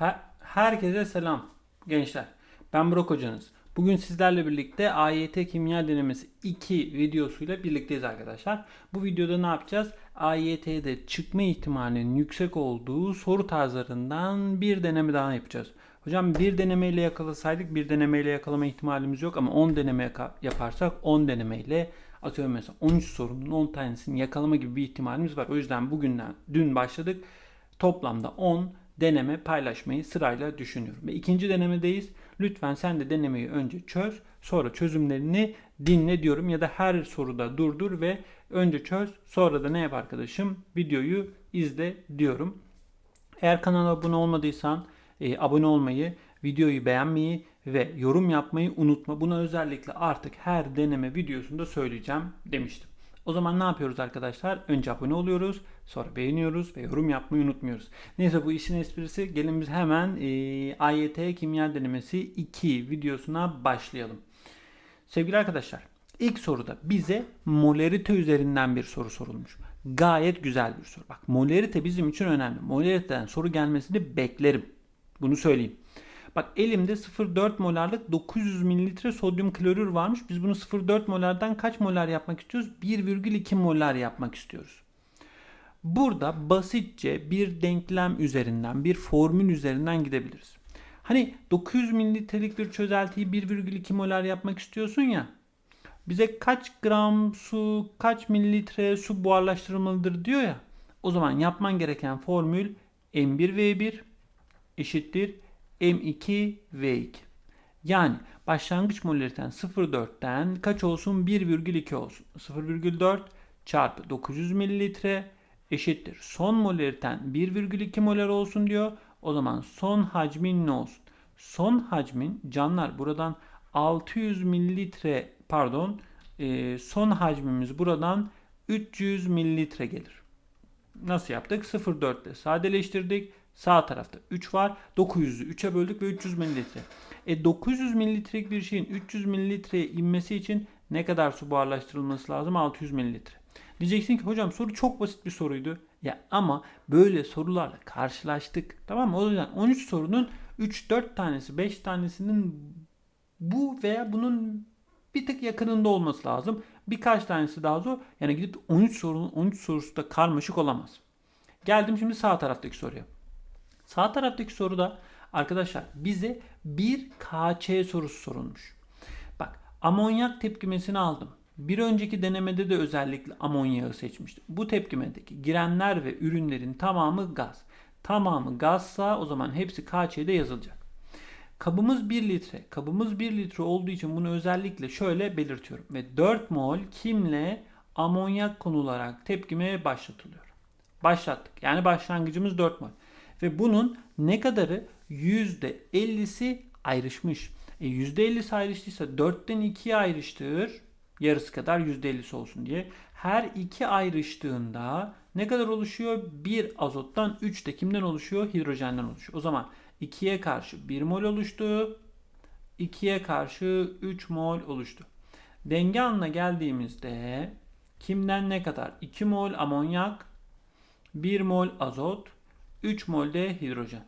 Her- herkese selam gençler. Ben Burak hocanız. Bugün sizlerle birlikte AYT Kimya Denemesi 2 videosuyla birlikteyiz arkadaşlar. Bu videoda ne yapacağız? AYT'de çıkma ihtimalinin yüksek olduğu soru tarzlarından bir deneme daha yapacağız. Hocam bir denemeyle yakalasaydık bir denemeyle yakalama ihtimalimiz yok ama 10 deneme yaparsak 10 denemeyle atıyorum mesela 13 sorunun 10 tanesini yakalama gibi bir ihtimalimiz var. O yüzden bugünden dün başladık. Toplamda 10 deneme paylaşmayı sırayla düşünüyorum. Ve ikinci denemedeyiz. Lütfen sen de denemeyi önce çöz, sonra çözümlerini dinle diyorum ya da her soruda durdur ve önce çöz, sonra da ne yap arkadaşım? Videoyu izle diyorum. Eğer kanala abone olmadıysan e, abone olmayı, videoyu beğenmeyi ve yorum yapmayı unutma. Bunu özellikle artık her deneme videosunda söyleyeceğim demiştim. O zaman ne yapıyoruz arkadaşlar? Önce abone oluyoruz, sonra beğeniyoruz ve yorum yapmayı unutmuyoruz. Neyse bu işin esprisi. Gelin biz hemen e, AYT Kimya Denemesi 2 videosuna başlayalım. Sevgili arkadaşlar, ilk soruda bize molarite üzerinden bir soru sorulmuş. Gayet güzel bir soru. Bak molarite bizim için önemli. Molariteden soru gelmesini beklerim. Bunu söyleyeyim. Bak elimde 0,4 molarlık 900 mililitre sodyum klorür varmış. Biz bunu 0,4 molardan kaç molar yapmak istiyoruz? 1,2 molar yapmak istiyoruz. Burada basitçe bir denklem üzerinden, bir formül üzerinden gidebiliriz. Hani 900 mililitrelik bir çözeltiyi 1,2 molar yapmak istiyorsun ya. Bize kaç gram su, kaç mililitre su buharlaştırılmalıdır diyor ya. O zaman yapman gereken formül M1V1 eşittir M2V2. Yani başlangıç molariten 0,4'ten kaç olsun? 1,2 olsun. 0,4 çarpı 900 mililitre eşittir. Son molariten 1,2 molar olsun diyor. O zaman son hacmin ne olsun? Son hacmin canlar buradan 600 mililitre pardon e, son hacmimiz buradan 300 mililitre gelir. Nasıl yaptık? 0,4 ile sadeleştirdik. Sağ tarafta 3 var. 900'ü 3'e böldük ve 300 mililitre. E 900 mililitrelik bir şeyin 300 mililitreye inmesi için ne kadar su buharlaştırılması lazım? 600 mililitre. Diyeceksin ki hocam soru çok basit bir soruydu. Ya ama böyle sorularla karşılaştık. Tamam mı? O yüzden 13 sorunun 3-4 tanesi 5 tanesinin bu veya bunun bir tık yakınında olması lazım. Birkaç tanesi daha zor. Yani gidip 13 sorunun 13 sorusu da karmaşık olamaz. Geldim şimdi sağ taraftaki soruya. Sağ taraftaki soruda arkadaşlar bize bir KC sorusu sorulmuş. Bak amonyak tepkimesini aldım. Bir önceki denemede de özellikle amonyağı seçmiştim. Bu tepkimedeki girenler ve ürünlerin tamamı gaz. Tamamı gazsa o zaman hepsi KC'de yazılacak. Kabımız 1 litre. Kabımız 1 litre olduğu için bunu özellikle şöyle belirtiyorum. Ve 4 mol kimle amonyak konularak tepkimeye başlatılıyor. Başlattık. Yani başlangıcımız 4 mol. Ve bunun ne kadarı? %50'si ayrışmış. E %50'si ayrıştıysa 4'ten 2'ye ayrıştır. Yarısı kadar %50'si olsun diye. Her iki ayrıştığında ne kadar oluşuyor? 1 azottan 3 de kimden oluşuyor? Hidrojenden oluşuyor. O zaman 2'ye karşı 1 mol oluştu. 2'ye karşı 3 mol oluştu. Denge anına geldiğimizde kimden ne kadar? 2 mol amonyak, 1 mol azot, 3 mol de hidrojen.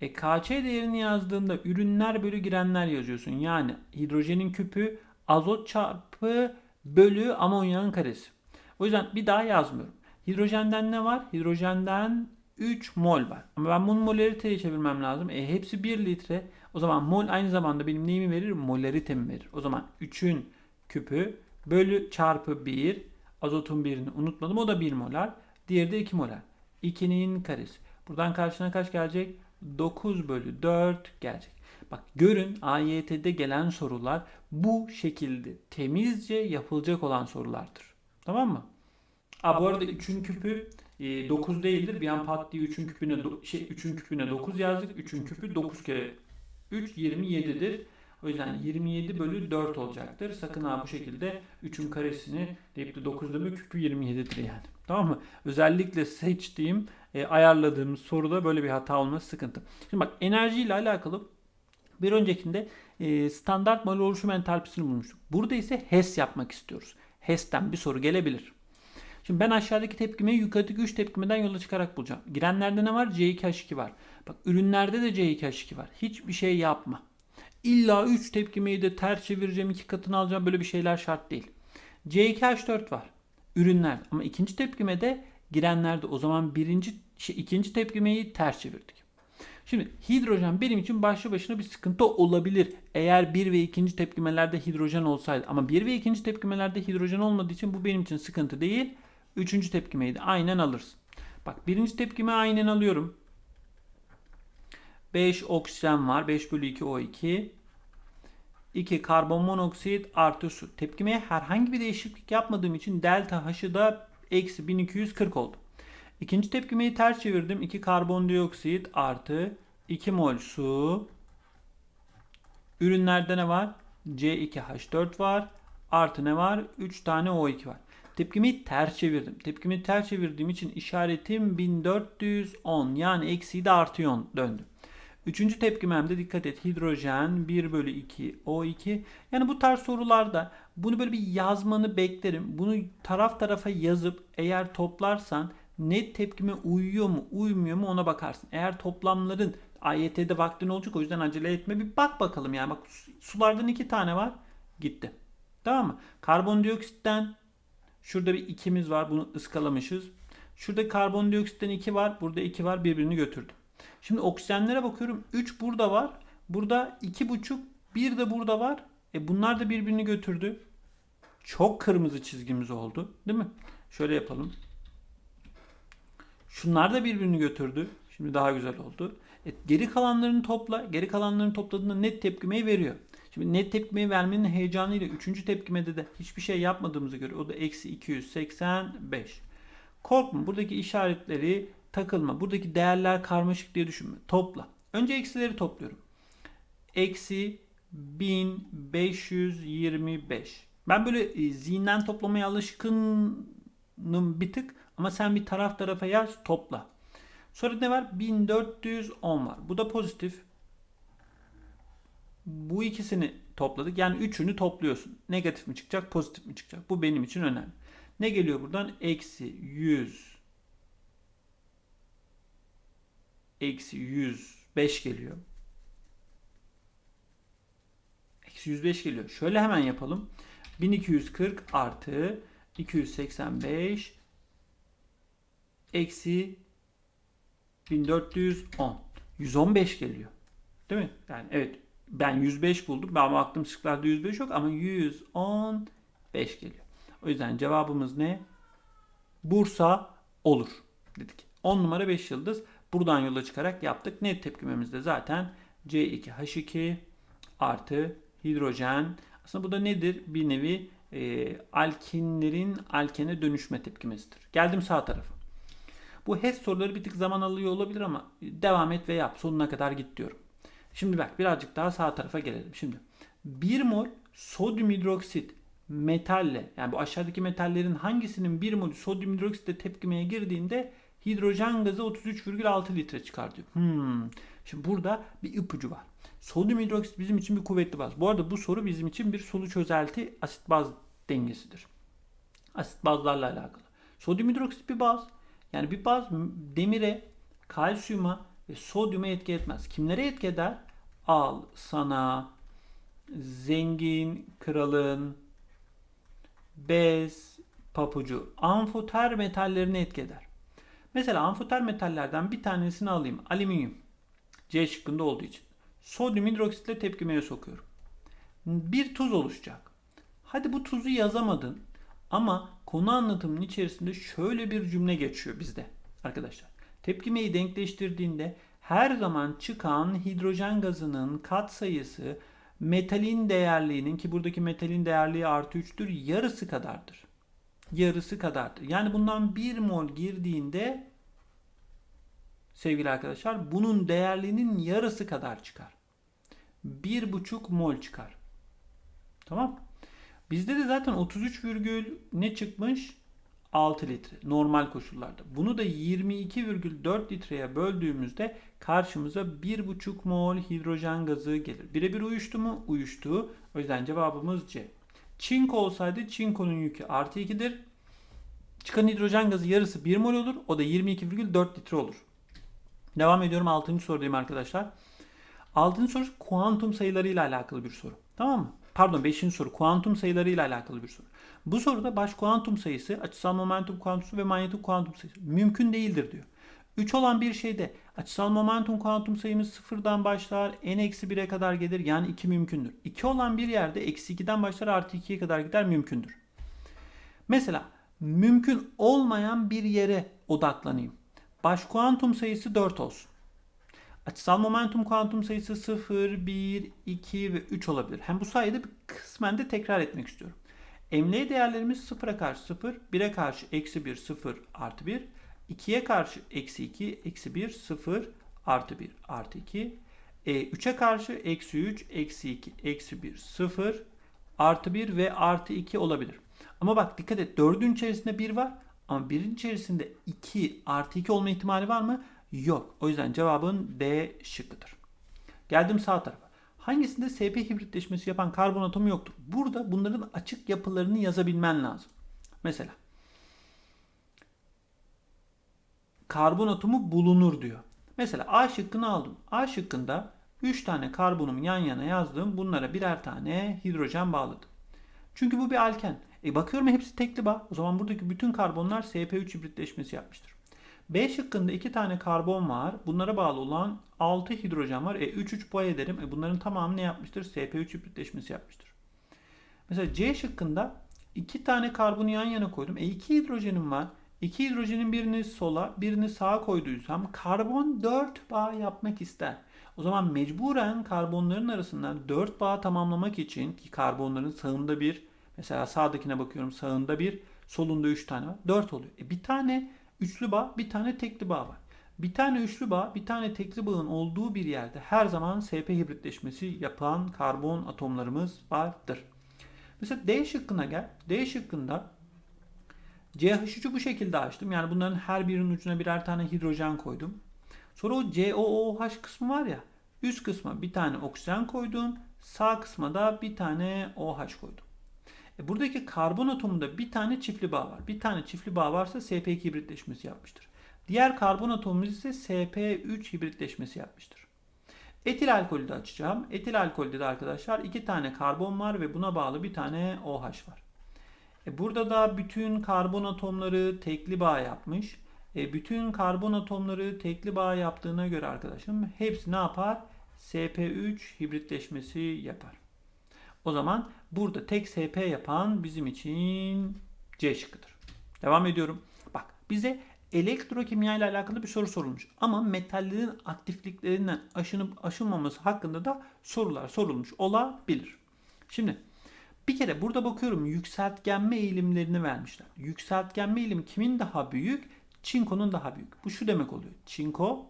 E KC değerini yazdığında ürünler bölü girenler yazıyorsun. Yani hidrojenin küpü azot çarpı bölü amonyağın karesi. O yüzden bir daha yazmıyorum. Hidrojenden ne var? Hidrojenden 3 mol var. Ama ben bunu molariteye çevirmem lazım. E hepsi 1 litre. O zaman mol aynı zamanda benim neyimi verir? Molaritemi verir. O zaman 3'ün küpü bölü çarpı 1. Azotun birini unutmadım. O da 1 molar. Diğeri de 2 molar. 2'nin karesi. Buradan karşına kaç gelecek? 9 bölü 4 gelecek. Bak görün AYT'de gelen sorular bu şekilde temizce yapılacak olan sorulardır. Tamam mı? Aa, bu arada 3'ün küpü e, 9 değildir. Bir an pat diye 3'ün küpüne şey 3'ün küpüne 9 yazdık. 3'ün küpü 9 kere 3 27'dir. O yüzden 27 bölü 4 olacaktır. Sakın ha bu şekilde 3'ün karesini deyip de 9 deme küpü 27'dir yani. Tamam mı? Özellikle seçtiğim, e, ayarladığımız soruda böyle bir hata olması sıkıntı. Şimdi bak enerji ile alakalı bir öncekinde e, standart mol oluşum entalpisini bulmuştuk. Burada ise HES yapmak istiyoruz. HES'ten bir soru gelebilir. Şimdi ben aşağıdaki tepkimeyi yukarıdaki 3 tepkimeden yola çıkarak bulacağım. Girenlerde ne var? C2H2 var. Bak ürünlerde de C2H2 var. Hiçbir şey yapma. İlla 3 tepkimeyi de ters çevireceğim, iki katını alacağım. Böyle bir şeyler şart değil. C2H4 var. Ürünler. Ama ikinci tepkimede girenlerde. O zaman birinci, şey, ikinci tepkimeyi ters çevirdik. Şimdi hidrojen benim için başlı başına bir sıkıntı olabilir. Eğer bir ve ikinci tepkimelerde hidrojen olsaydı. Ama bir ve ikinci tepkimelerde hidrojen olmadığı için bu benim için sıkıntı değil. Üçüncü tepkimeyi de aynen alırsın. Bak birinci tepkime aynen alıyorum. 5 oksijen var. 5 bölü 2 O2. 2 karbon monoksit artı su. Tepkimeye herhangi bir değişiklik yapmadığım için delta H'ı da eksi 1240 oldu. İkinci tepkimeyi ters çevirdim. 2 karbondioksit artı 2 mol su. Ürünlerde ne var? C2H4 var. Artı ne var? 3 tane O2 var. Tepkimeyi ters çevirdim. Tepkimeyi ters çevirdiğim için işaretim 1410 yani eksiği de artı 10 döndü. Üçüncü tepkimemde dikkat et hidrojen 1 bölü 2 O2. Yani bu tarz sorularda bunu böyle bir yazmanı beklerim. Bunu taraf tarafa yazıp eğer toplarsan net tepkime uyuyor mu uymuyor mu ona bakarsın. Eğer toplamların AYT'de vaktin olacak o yüzden acele etme bir bak bakalım yani bak sulardan iki tane var gitti. Tamam mı? Karbondioksitten şurada bir ikimiz var bunu ıskalamışız. Şurada karbondioksitten 2 var burada 2 var birbirini götürdüm. Şimdi oksijenlere bakıyorum 3 burada var. Burada 2,5 bir de burada var. E bunlar da birbirini götürdü. Çok kırmızı çizgimiz oldu. Değil mi? Şöyle yapalım. Şunlar da birbirini götürdü. Şimdi daha güzel oldu. E, geri kalanlarını topla. Geri kalanlarını topladığında net tepkimeyi veriyor. Şimdi net tepkimeyi vermenin heyecanıyla 3. tepkimede de hiçbir şey yapmadığımızı göre o da eksi 285. Korkma buradaki işaretleri takılma. Buradaki değerler karmaşık diye düşünme. Topla. Önce eksileri topluyorum. Eksi 1525. Ben böyle e, zihinden toplamaya alışkınım bir tık ama sen bir taraf tarafa yaz topla. Sonra ne var? 1410 var. Bu da pozitif. Bu ikisini topladık. Yani üçünü topluyorsun. Negatif mi çıkacak, pozitif mi çıkacak? Bu benim için önemli. Ne geliyor buradan? Eksi 100. Eksi 105 geliyor. Eksi 105 geliyor. Şöyle hemen yapalım. 1240 artı 285 eksi 1410. 115 geliyor. Değil mi? Yani evet ben 105 buldum. Ben baktım şıklarda 105 yok ama 115 geliyor. O yüzden cevabımız ne? Bursa olur dedik. 10 numara 5 yıldız. Buradan yola çıkarak yaptık. Net tepkimemiz de zaten C2H2 artı hidrojen. Aslında bu da nedir? Bir nevi e, alkinlerin alkene dönüşme tepkimesidir. Geldim sağ tarafa. Bu HES soruları bir tık zaman alıyor olabilir ama devam et ve yap. Sonuna kadar git diyorum. Şimdi bak birazcık daha sağ tarafa gelelim. Şimdi 1 mol sodyum hidroksit metalle yani bu aşağıdaki metallerin hangisinin 1 mol sodyum hidroksitle tepkimeye girdiğinde hidrojen gazı 33,6 litre çıkar diyor. Hmm. Şimdi burada bir ipucu var. Sodyum hidroksit bizim için bir kuvvetli baz. Bu arada bu soru bizim için bir solu çözelti asit baz dengesidir. Asit bazlarla alakalı. Sodyum hidroksit bir baz. Yani bir baz demire, kalsiyuma ve sodyuma etki etmez. Kimlere etki eder? Al sana, zengin kralın, bez, papucu, amfoter metallerine etki eder. Mesela amfoter metallerden bir tanesini alayım. Alüminyum. C şıkkında olduğu için. Sodyum hidroksitle tepkimeye sokuyorum. Bir tuz oluşacak. Hadi bu tuzu yazamadın ama konu anlatımının içerisinde şöyle bir cümle geçiyor bizde arkadaşlar. Tepkimeyi denkleştirdiğinde her zaman çıkan hidrojen gazının kat sayısı metalin değerliğinin ki buradaki metalin değerliği artı 3'tür yarısı kadardır. Yarısı kadardır. Yani bundan 1 mol girdiğinde sevgili arkadaşlar bunun değerliğinin yarısı kadar çıkar. 1,5 mol çıkar. Tamam Bizde de zaten 33 virgül ne çıkmış? 6 litre normal koşullarda. Bunu da 22,4 litreye böldüğümüzde karşımıza 1,5 mol hidrojen gazı gelir. Birebir uyuştu mu? Uyuştu. O yüzden cevabımız C. Çinko olsaydı çinkonun yükü artı 2'dir. Çıkan hidrojen gazı yarısı 1 mol olur. O da 22,4 litre olur. Devam ediyorum 6. sorudayım arkadaşlar. 6. soru kuantum sayılarıyla alakalı bir soru. Tamam mı? Pardon 5. soru kuantum sayılarıyla alakalı bir soru. Bu soruda baş kuantum sayısı, açısal momentum kuantum ve manyetik kuantum sayısı mümkün değildir diyor. 3 olan bir şeyde açısal momentum kuantum sayımız sıfırdan başlar n-1'e kadar gelir yani 2 mümkündür. 2 olan bir yerde eksi 2'den başlar artı 2'ye kadar gider mümkündür. Mesela mümkün olmayan bir yere odaklanayım. Baş kuantum sayısı 4 olsun. Açısal momentum kuantum sayısı 0, 1, 2 ve 3 olabilir. Hem bu sayede kısmen de tekrar etmek istiyorum. Emniyet değerlerimiz 0'a karşı 0, 1'e karşı eksi 1, 0, artı 1. 2'ye karşı eksi 2, eksi 1, 0, artı 1, artı 2. E, 3'e karşı eksi 3, eksi 2, eksi 1, 0, artı 1 ve artı 2 olabilir. Ama bak dikkat et 4'ün içerisinde 1 var ama 1'in içerisinde 2 artı 2 olma ihtimali var mı? Yok. O yüzden cevabın D şıkkıdır. Geldim sağ tarafa. Hangisinde SP hibritleşmesi yapan karbon atomu yoktur? Burada bunların açık yapılarını yazabilmen lazım. Mesela karbon atomu bulunur diyor. Mesela A şıkkını aldım. A şıkkında 3 tane karbonumu yan yana yazdım. Bunlara birer tane hidrojen bağladım. Çünkü bu bir alken. E bakıyorum hepsi tekli bağ. O zaman buradaki bütün karbonlar SP3 hibritleşmesi yapmıştır. B şıkkında 2 tane karbon var. Bunlara bağlı olan 6 hidrojen var. E 3 3 boy ederim. E bunların tamamı ne yapmıştır? SP3 hibritleşmesi yapmıştır. Mesela C şıkkında 2 tane karbonu yan yana koydum. E 2 hidrojenim var. 2 hidrojenin birini sola, birini sağa koyduysam karbon 4 bağ yapmak ister. O zaman mecburen karbonların arasından 4 bağ tamamlamak için ki karbonların sağında bir, mesela sağdakine bakıyorum sağında bir, solunda 3 tane var. 4 oluyor. E bir tane üçlü bağ, bir tane tekli bağ var. Bir tane üçlü bağ, bir tane tekli bağın olduğu bir yerde her zaman SP hibritleşmesi yapan karbon atomlarımız vardır. Mesela D şıkkına gel. D şıkkında CH3'ü bu şekilde açtım. Yani bunların her birinin ucuna birer tane hidrojen koydum. Sonra o COOH kısmı var ya. Üst kısma bir tane oksijen koydum. Sağ kısma da bir tane OH koydum. E buradaki karbon atomunda bir tane çiftli bağ var. Bir tane çiftli bağ varsa sp2 hibritleşmesi yapmıştır. Diğer karbon atomumuz ise sp3 hibritleşmesi yapmıştır. Etil alkolü de açacağım. Etil alkolde de arkadaşlar iki tane karbon var ve buna bağlı bir tane OH var. E burada da bütün karbon atomları tekli bağ yapmış. E bütün karbon atomları tekli bağ yaptığına göre arkadaşım hepsi ne yapar? sp3 hibritleşmesi yapar. O zaman burada tek sp yapan bizim için C şıkkıdır. Devam ediyorum. Bak bize elektrokimya ile alakalı bir soru sorulmuş. Ama metallerin aktifliklerinden aşınıp aşınmaması hakkında da sorular sorulmuş olabilir. Şimdi bir kere burada bakıyorum yükseltgenme eğilimlerini vermişler. Yükseltgenme eğilimi kimin daha büyük? Çinko'nun daha büyük. Bu şu demek oluyor. Çinko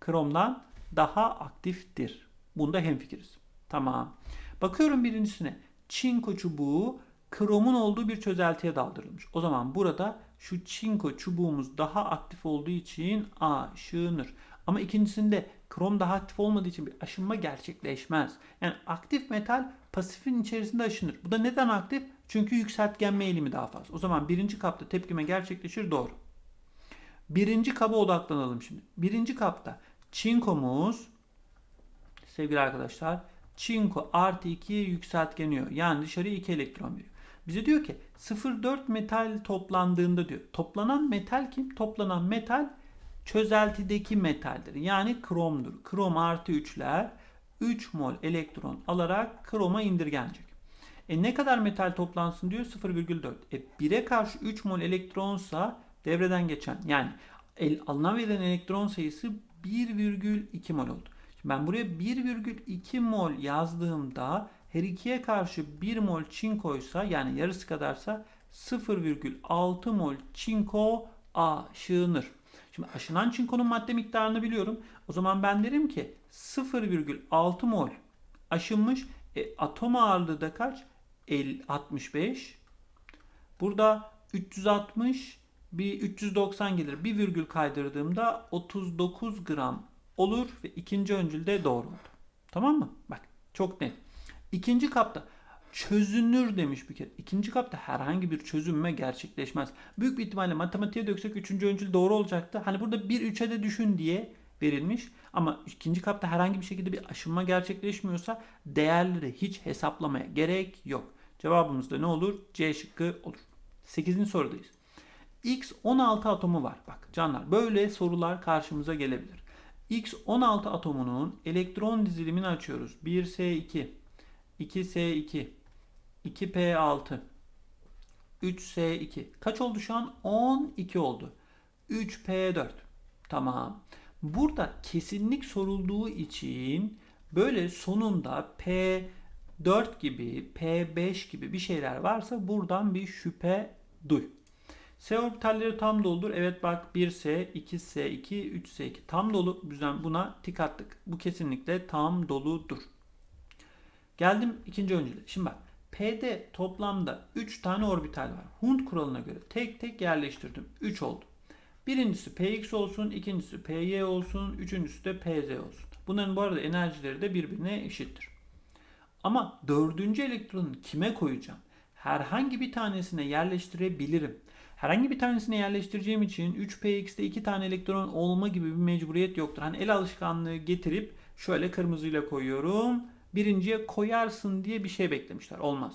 kromdan daha aktiftir. Bunda hemfikiriz. Tamam. Bakıyorum birincisine. Çinko çubuğu kromun olduğu bir çözeltiye daldırılmış. O zaman burada şu çinko çubuğumuz daha aktif olduğu için aşınır. Ama ikincisinde krom daha aktif olmadığı için bir aşınma gerçekleşmez. Yani aktif metal pasifin içerisinde aşınır. Bu da neden aktif? Çünkü yükseltgenme eğilimi daha fazla. O zaman birinci kapta tepkime gerçekleşir doğru. Birinci kaba odaklanalım şimdi. Birinci kapta çinkomuz sevgili arkadaşlar çinko artı 2'ye yükseltgeniyor. Yani dışarıya 2 elektron veriyor. Bize diyor ki 0,4 metal toplandığında diyor. Toplanan metal kim? Toplanan metal çözeltideki metaldir. Yani kromdur. Krom artı 3'ler 3 mol elektron alarak kroma indirgenecek. E ne kadar metal toplansın diyor 0,4. E 1'e karşı 3 mol elektronsa devreden geçen yani el, alınan verilen elektron sayısı 1,2 mol oldu. Şimdi ben buraya 1,2 mol yazdığımda her ikiye karşı 1 mol çinkoysa yani yarısı kadarsa 0,6 mol çinko aşınır. Şimdi aşınan çinkonun madde miktarını biliyorum. O zaman ben derim ki 0,6 mol aşınmış. E, atom ağırlığı da kaç? 65. Burada 360 bir 390 gelir. Bir virgül kaydırdığımda 39 gram olur ve ikinci öncülde doğru oldu. Tamam mı? Bak çok net. İkinci kapta çözünür demiş bir kere. İkinci kapta herhangi bir çözünme gerçekleşmez. Büyük bir ihtimalle matematiğe döksek üçüncü öncül doğru olacaktı. Hani burada 1 3'e de düşün diye verilmiş. Ama ikinci kapta herhangi bir şekilde bir aşınma gerçekleşmiyorsa değerleri hiç hesaplamaya gerek yok. Cevabımız da ne olur? C şıkkı olur. 8. sorudayız. X 16 atomu var. Bak canlar böyle sorular karşımıza gelebilir. X 16 atomunun elektron dizilimini açıyoruz. 1S2, 2S2, 2P6, 3S2. Kaç oldu şu an? 12 oldu. 3P4. Tamam. Burada kesinlik sorulduğu için böyle sonunda P4 gibi, P5 gibi bir şeyler varsa buradan bir şüphe duy. S orbitalleri tam doldur. Evet bak 1S, 2S2, 3S2 tam dolu. Bizden buna tik attık. Bu kesinlikle tam doludur. Geldim ikinci öncüle. Şimdi bak P'de toplamda 3 tane orbital var. Hund kuralına göre tek tek yerleştirdim. 3 oldu. Birincisi Px olsun, ikincisi Py olsun, üçüncüsü de Pz olsun. Bunların bu arada enerjileri de birbirine eşittir. Ama dördüncü elektronu kime koyacağım? Herhangi bir tanesine yerleştirebilirim. Herhangi bir tanesine yerleştireceğim için 3px'te 2 tane elektron olma gibi bir mecburiyet yoktur. Hani el alışkanlığı getirip şöyle kırmızıyla koyuyorum. Birinciye koyarsın diye bir şey beklemişler. Olmaz.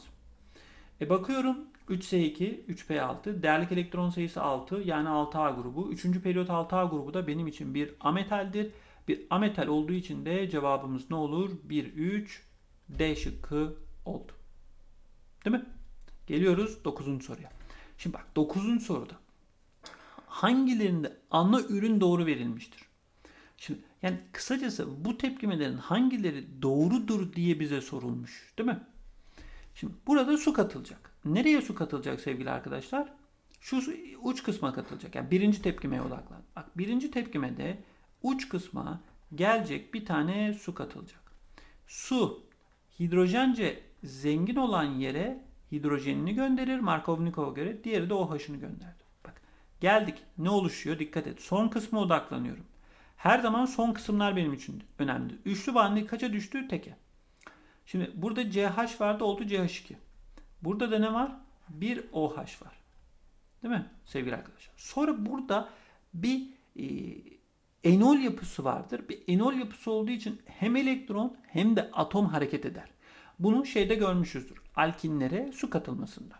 E bakıyorum 3S2, 3P6. Değerlik elektron sayısı 6 yani 6A grubu. Üçüncü periyot 6A grubu da benim için bir ametaldir. Bir ametal olduğu için de cevabımız ne olur? 1, 3, D şıkkı oldu. Değil mi? Geliyoruz 9. soruya. Şimdi bak 9. soruda hangilerinde ana ürün doğru verilmiştir? Şimdi yani kısacası bu tepkimelerin hangileri doğrudur diye bize sorulmuş, değil mi? Şimdi burada su katılacak. Nereye su katılacak sevgili arkadaşlar? Şu uç kısma katılacak. Yani birinci tepkimeye odaklan. Bak birinci tepkimede uç kısma gelecek bir tane su katılacak. Su hidrojence zengin olan yere hidrojenini gönderir Markovnikov'a göre. Diğeri de OH'ını gönderdi. Bak geldik. Ne oluşuyor? Dikkat et. Son kısma odaklanıyorum. Her zaman son kısımlar benim için önemli. Üçlü bağımlı kaça düştü? Teke. Şimdi burada CH vardı oldu CH2. Burada da ne var? Bir OH var. Değil mi sevgili arkadaşlar? Sonra burada bir e, enol yapısı vardır. Bir enol yapısı olduğu için hem elektron hem de atom hareket eder. Bunu şeyde görmüşüzdür. Alkinlere su katılmasında.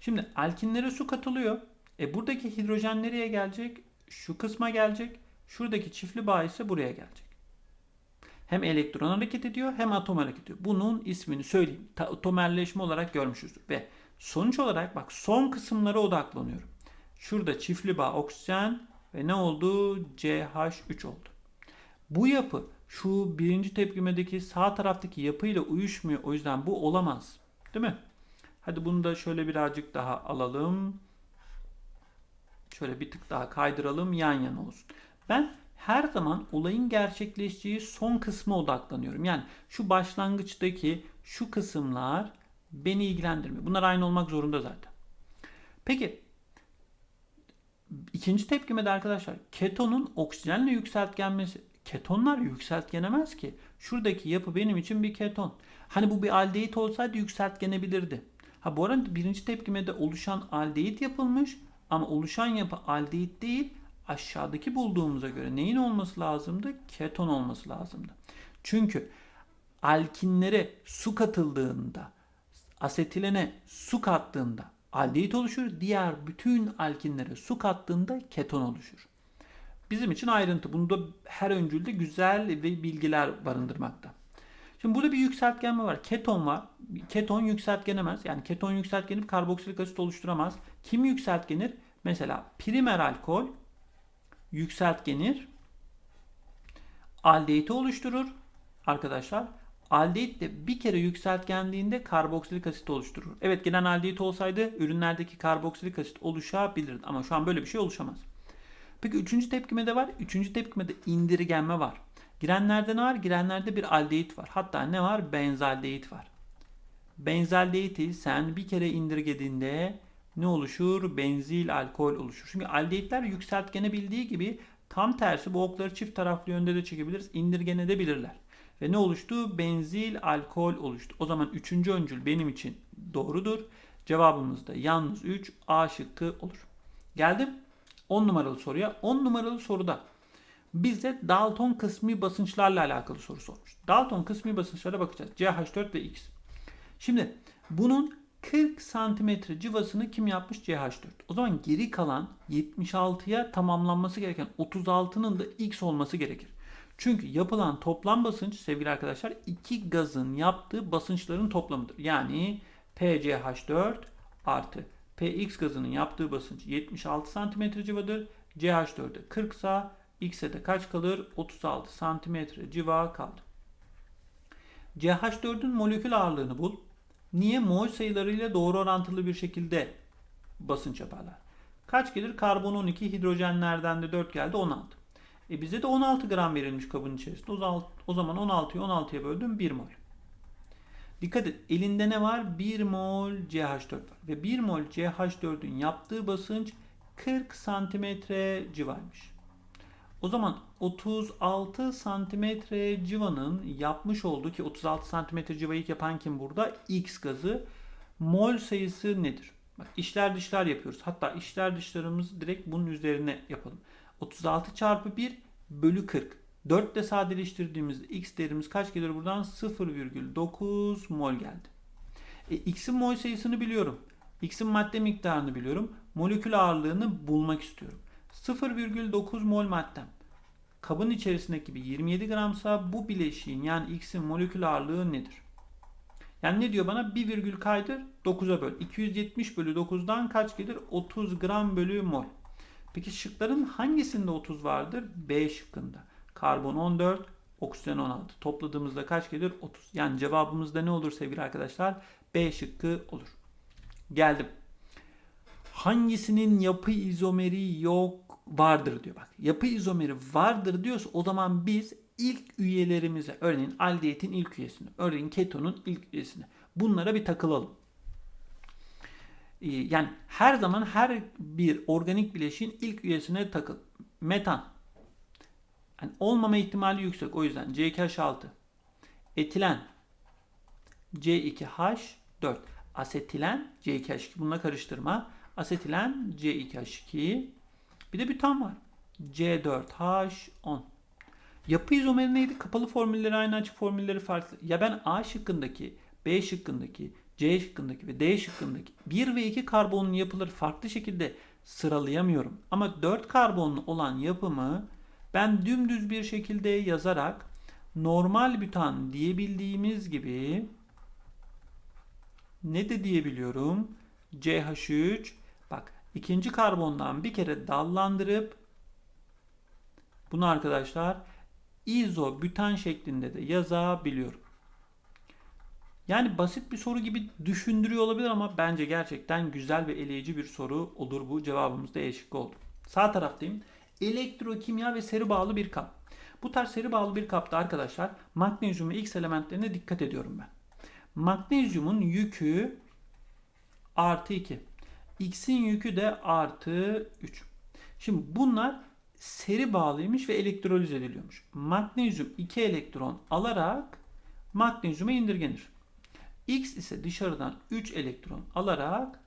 Şimdi alkinlere su katılıyor. E buradaki hidrojen nereye gelecek? Şu kısma gelecek. Şuradaki çiftli bağ ise buraya gelecek. Hem elektron hareket ediyor hem atom hareket ediyor. Bunun ismini söyleyeyim. Atomerleşme olarak görmüşüzdür. Ve sonuç olarak bak son kısımlara odaklanıyorum. Şurada çiftli bağ oksijen ve ne oldu? CH3 oldu. Bu yapı şu birinci tepkimedeki sağ taraftaki yapıyla uyuşmuyor. O yüzden bu olamaz. Değil mi? Hadi bunu da şöyle birazcık daha alalım. Şöyle bir tık daha kaydıralım yan yana olsun. Ben her zaman olayın gerçekleştiği son kısma odaklanıyorum. Yani şu başlangıçtaki şu kısımlar beni ilgilendirmiyor. Bunlar aynı olmak zorunda zaten. Peki ikinci tepkimede arkadaşlar ketonun oksijenle yükseltgenmesi. Ketonlar yükseltgenemez ki. Şuradaki yapı benim için bir keton. Hani bu bir aldehit olsaydı yükseltgenebilirdi. Ha bu arada birinci tepkimede oluşan aldehit yapılmış ama oluşan yapı aldehit değil aşağıdaki bulduğumuza göre neyin olması lazımdı? Keton olması lazımdı. Çünkü alkinlere su katıldığında, asetilene su kattığında aldehit oluşur. Diğer bütün alkinlere su kattığında keton oluşur. Bizim için ayrıntı. Bunda her öncülde güzel ve bilgiler barındırmakta. Şimdi burada bir yükseltgenme var. Keton var. Keton yükseltgenemez. Yani keton yükseltgenip karboksilik asit oluşturamaz. Kim yükseltgenir? Mesela primer alkol yükseltgenir. Aldehiti oluşturur arkadaşlar. Aldehit de bir kere yükseltgendiğinde karboksilik asit oluşturur. Evet gelen aldehit olsaydı ürünlerdeki karboksilik asit oluşabilirdi ama şu an böyle bir şey oluşamaz. Peki üçüncü tepkimede var. Üçüncü tepkimede indirgenme var. Girenlerde ne var? Girenlerde bir aldehit var. Hatta ne var? Benzaldehit var. Benzaldehiti sen bir kere indirgediğinde ne oluşur? Benzil alkol oluşur. Çünkü aldehitler yükseltgene bildiği gibi tam tersi bu okları çift taraflı yönde de çekebiliriz. İndirgene edebilirler. Ve ne oluştu? Benzil alkol oluştu. O zaman üçüncü öncül benim için doğrudur. Cevabımız da yalnız 3 A şıkkı olur. Geldim 10 numaralı soruya. 10 numaralı soruda bize Dalton kısmi basınçlarla alakalı soru sormuş. Dalton kısmi basınçlara bakacağız. CH4 ve X. Şimdi bunun 40 santimetre civasını kim yapmış? CH4. O zaman geri kalan 76'ya tamamlanması gereken 36'nın da X olması gerekir. Çünkü yapılan toplam basınç sevgili arkadaşlar iki gazın yaptığı basınçların toplamıdır. Yani PCH4 artı PX gazının yaptığı basınç 76 santimetre civadır. CH4'e 40 sa X'e de kaç kalır? 36 santimetre civa kaldı. CH4'ün molekül ağırlığını bul. Niye? Mol sayılarıyla doğru orantılı bir şekilde basınç yaparlar. Kaç gelir? Karbon 12, hidrojenlerden de 4 geldi 16. E bize de 16 gram verilmiş kabın içerisinde. O zaman 16'yı 16'ya böldüm 1 mol. Dikkat et elinde ne var? 1 mol CH4 var. Ve 1 mol CH4'ün yaptığı basınç 40 santimetre civarmış. O zaman 36 santimetre civanın yapmış olduğu ki 36 santimetre civayı yapan kim burada? X gazı. Mol sayısı nedir? Bak işler dışlar yapıyoruz. Hatta işler dışlarımızı direkt bunun üzerine yapalım. 36 çarpı 1 bölü 40. 4 ile sadeleştirdiğimizde x değerimiz kaç gelir buradan? 0,9 mol geldi. E, x'in mol sayısını biliyorum. x'in madde miktarını biliyorum. Molekül ağırlığını bulmak istiyorum. 0,9 mol maddem. Kabın içerisindeki gibi 27 gramsa bu bileşiğin yani x'in molekül ağırlığı nedir? Yani ne diyor bana? 1 virgül kaydır 9'a böl. 270 bölü 9'dan kaç gelir? 30 gram bölü mol. Peki şıkların hangisinde 30 vardır? B şıkkında. Karbon 14, oksijen 16. Topladığımızda kaç gelir? 30. Yani cevabımızda ne olur sevgili arkadaşlar? B şıkkı olur. Geldim. Hangisinin yapı izomeri yok vardır diyor bak. Yapı izomeri vardır diyorsa o zaman biz ilk üyelerimize örneğin aldehitin ilk üyesini, örneğin ketonun ilk üyesini bunlara bir takılalım. Ee, yani her zaman her bir organik bileşiğin ilk üyesine takıl. Metan. Yani olmama ihtimali yüksek. O yüzden C2H6. Etilen. C2H4. Asetilen C2H2. Bununla karıştırma. Asetilen C2H2. Bir de bütan var. C4H10. Yapı izomeri neydi? Kapalı formülleri aynı açık formülleri farklı. Ya ben A şıkkındaki, B şıkkındaki, C şıkkındaki ve D şıkkındaki 1 ve 2 karbonlu yapıları farklı şekilde sıralayamıyorum. Ama 4 karbonlu olan yapımı ben dümdüz bir şekilde yazarak normal bütan diyebildiğimiz gibi ne de diyebiliyorum? CH3 bak ikinci karbondan bir kere dallandırıp bunu arkadaşlar izobütan şeklinde de yazabiliyorum. Yani basit bir soru gibi düşündürüyor olabilir ama bence gerçekten güzel ve eleyici bir soru olur bu. Cevabımız da E şıkkı oldu. Sağ taraftayım. Elektrokimya ve seri bağlı bir kap. Bu tarz seri bağlı bir kapta arkadaşlar magnezyum ve X elementlerine dikkat ediyorum ben. Magnezyumun yükü artı 2. X'in yükü de artı 3. Şimdi bunlar seri bağlıymış ve elektroliz ediliyormuş. Magnezyum 2 elektron alarak magnezyuma indirgenir. X ise dışarıdan 3 elektron alarak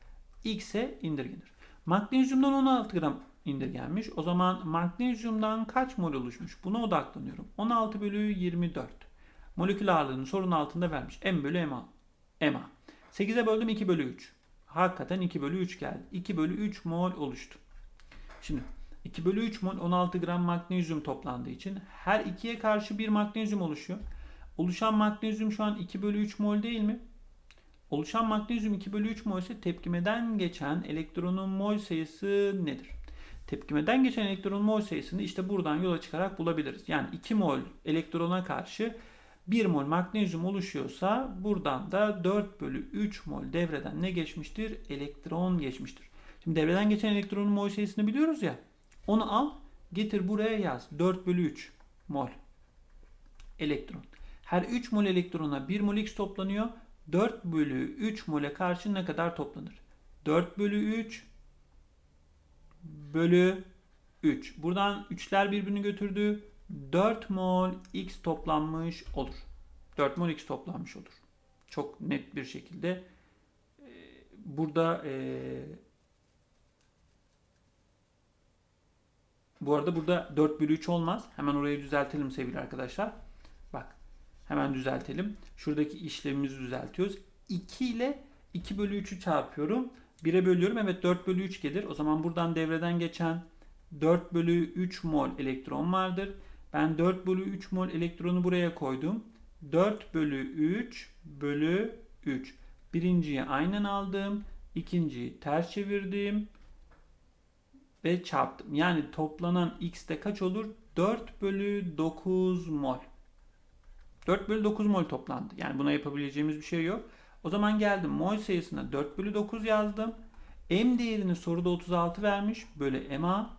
X'e indirgenir. Magnezyumdan 16 gram indirgenmiş. O zaman magnezyumdan kaç mol oluşmuş? Buna odaklanıyorum. 16 bölü 24. Molekül ağırlığını sorun altında vermiş. M bölü MA. MA. 8'e böldüm 2 bölü 3. Hakikaten 2 bölü 3 geldi. 2 bölü 3 mol oluştu. Şimdi 2 bölü 3 mol 16 gram magnezyum toplandığı için her ikiye karşı bir magnezyum oluşuyor. Oluşan magnezyum şu an 2 bölü 3 mol değil mi? Oluşan magnezyum 2 bölü 3 mol ise tepkimeden geçen elektronun mol sayısı nedir? Tepkimeden geçen elektronun mol sayısını işte buradan yola çıkarak bulabiliriz. Yani 2 mol elektrona karşı 1 mol magnezyum oluşuyorsa buradan da 4 bölü 3 mol devreden ne geçmiştir? Elektron geçmiştir. Şimdi devreden geçen elektronun mol sayısını biliyoruz ya. Onu al getir buraya yaz. 4 bölü 3 mol elektron. Her 3 mol elektrona 1 mol X toplanıyor. 4 bölü 3 mole karşı ne kadar toplanır? 4 bölü 3 bölü 3. Buradan 3'ler birbirini götürdü. 4 mol X toplanmış olur. 4 mol X toplanmış olur. Çok net bir şekilde e, burada e, bu arada burada 4 bölü 3 olmaz. Hemen orayı düzeltelim sevgili arkadaşlar. Bak hemen düzeltelim. Şuradaki işlemimizi düzeltiyoruz. 2 ile 2 bölü 3'ü çarpıyorum. 1'e bölüyorum. Evet 4 bölü 3 gelir. O zaman buradan devreden geçen 4 bölü 3 mol elektron vardır. Ben 4 bölü 3 mol elektronu buraya koydum. 4 bölü 3 bölü 3. Birinciyi aynen aldım. ikinciyi ters çevirdim. Ve çarptım. Yani toplanan x de kaç olur? 4 bölü 9 mol. 4 bölü 9 mol toplandı. Yani buna yapabileceğimiz bir şey yok. O zaman geldim mol sayısına 4 bölü 9 yazdım. M değerini soruda 36 vermiş. Böyle MA.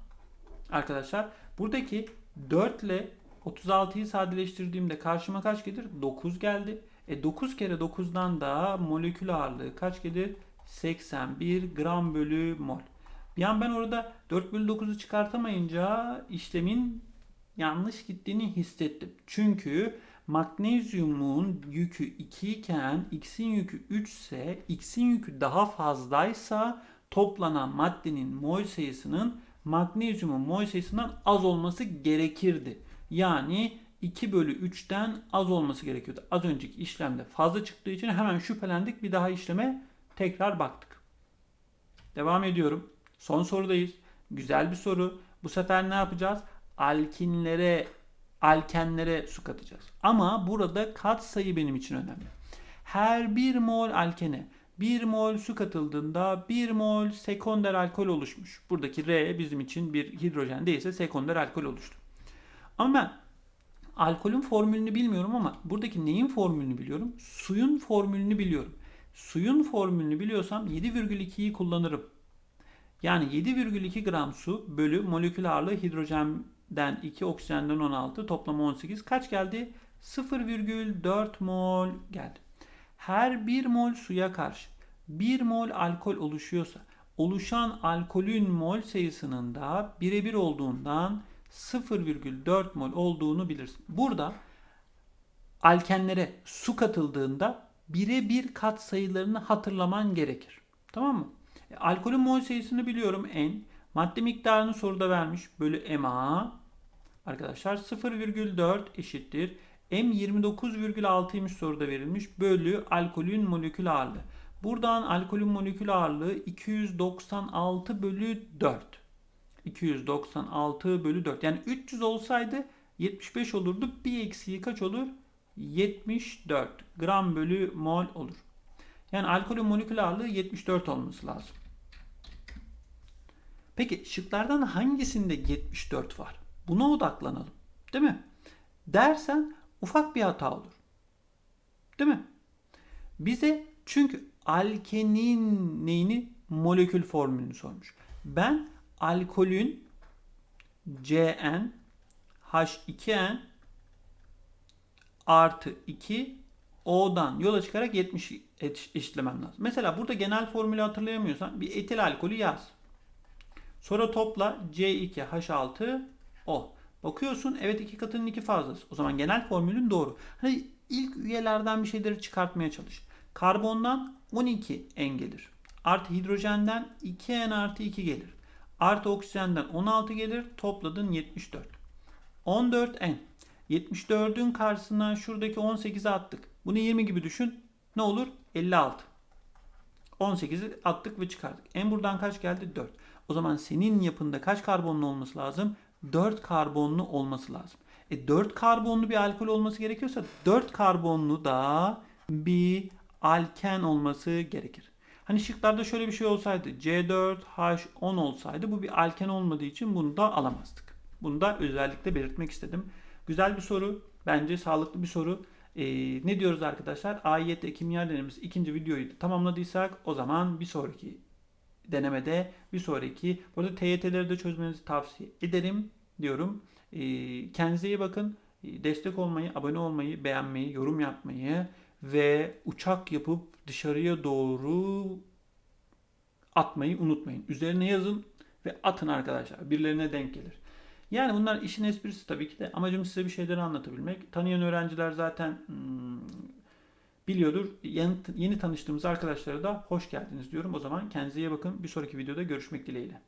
Arkadaşlar buradaki 4 ile 36'yı sadeleştirdiğimde karşıma kaç gelir? 9 geldi. E 9 kere 9'dan da molekül ağırlığı kaç gelir? 81 gram bölü mol. Bir an ben orada 4 bölü 9'u çıkartamayınca işlemin yanlış gittiğini hissettim. Çünkü magnezyumun yükü 2 iken x'in yükü 3 ise x'in yükü daha fazlaysa toplanan maddenin mol sayısının magnezyumun mol sayısından az olması gerekirdi. Yani 2 bölü 3'ten az olması gerekiyordu. Az önceki işlemde fazla çıktığı için hemen şüphelendik. Bir daha işleme tekrar baktık. Devam ediyorum. Son sorudayız. Güzel bir soru. Bu sefer ne yapacağız? Alkinlere, alkenlere su katacağız. Ama burada kat sayı benim için önemli. Her 1 mol alkene 1 mol su katıldığında 1 mol sekonder alkol oluşmuş. Buradaki R bizim için bir hidrojen değilse sekonder alkol oluştu. Ama ben alkolün formülünü bilmiyorum ama buradaki neyin formülünü biliyorum? Suyun formülünü biliyorum. Suyun formülünü biliyorsam 7,2'yi kullanırım. Yani 7,2 gram su bölü molekül ağırlığı hidrojenden 2, oksijenden 16, toplam 18 kaç geldi? 0,4 mol geldi. Her 1 mol suya karşı 1 mol alkol oluşuyorsa oluşan alkolün mol sayısının da birebir olduğundan 0,4 mol olduğunu bilirsin. Burada alkenlere su katıldığında birebir kat sayılarını hatırlaman gerekir. Tamam mı? E, alkolün mol sayısını biliyorum N. Madde miktarını soruda vermiş. Bölü MA. Arkadaşlar 0,4 eşittir. M 29,6'ymış soruda verilmiş. Bölü alkolün molekül ağırlığı. Buradan alkolün molekül ağırlığı 296 bölü 4. 296 bölü 4. Yani 300 olsaydı 75 olurdu. Bir eksiği kaç olur? 74 gram bölü mol olur. Yani alkolün molekül ağırlığı 74 olması lazım. Peki şıklardan hangisinde 74 var? Buna odaklanalım. Değil mi? Dersen ufak bir hata olur. Değil mi? Bize çünkü alkenin neyini molekül formülünü sormuş. Ben alkolün CN H2N artı 2 O'dan yola çıkarak 70 eşitlemem lazım. Mesela burada genel formülü hatırlayamıyorsan bir etil alkolü yaz. Sonra topla C2H6O. Bakıyorsun evet iki katının iki fazlası. O zaman genel formülün doğru. Hani ilk üyelerden bir şeyleri çıkartmaya çalış. Karbondan 12 N gelir. Artı hidrojenden 2N artı 2 gelir. Artı oksijenden 16 gelir. Topladın 74. 14 N. 74'ün karşısına şuradaki 18'i attık. Bunu 20 gibi düşün. Ne olur? 56. 18'i attık ve çıkardık. En buradan kaç geldi? 4. O zaman senin yapında kaç karbonlu olması lazım? 4 karbonlu olması lazım. E 4 karbonlu bir alkol olması gerekiyorsa 4 karbonlu da bir alken olması gerekir. Hani şıklarda şöyle bir şey olsaydı C4H10 olsaydı bu bir alken olmadığı için bunu da alamazdık. Bunu da özellikle belirtmek istedim. Güzel bir soru. Bence sağlıklı bir soru. Ee, ne diyoruz arkadaşlar? AYT kimya denememiz ikinci videoyu tamamladıysak o zaman bir sonraki denemede bir sonraki burada TYT'leri de çözmenizi tavsiye ederim diyorum. Ee, kendinize iyi bakın. Ee, destek olmayı, abone olmayı, beğenmeyi, yorum yapmayı ve uçak yapıp dışarıya doğru atmayı unutmayın. Üzerine yazın ve atın arkadaşlar. Birilerine denk gelir. Yani bunlar işin esprisi tabii ki de. Amacım size bir şeyleri anlatabilmek. Tanıyan öğrenciler zaten hmm, biliyordur. Yeni, yeni tanıştığımız arkadaşlara da hoş geldiniz diyorum. O zaman kendinize iyi bakın. Bir sonraki videoda görüşmek dileğiyle.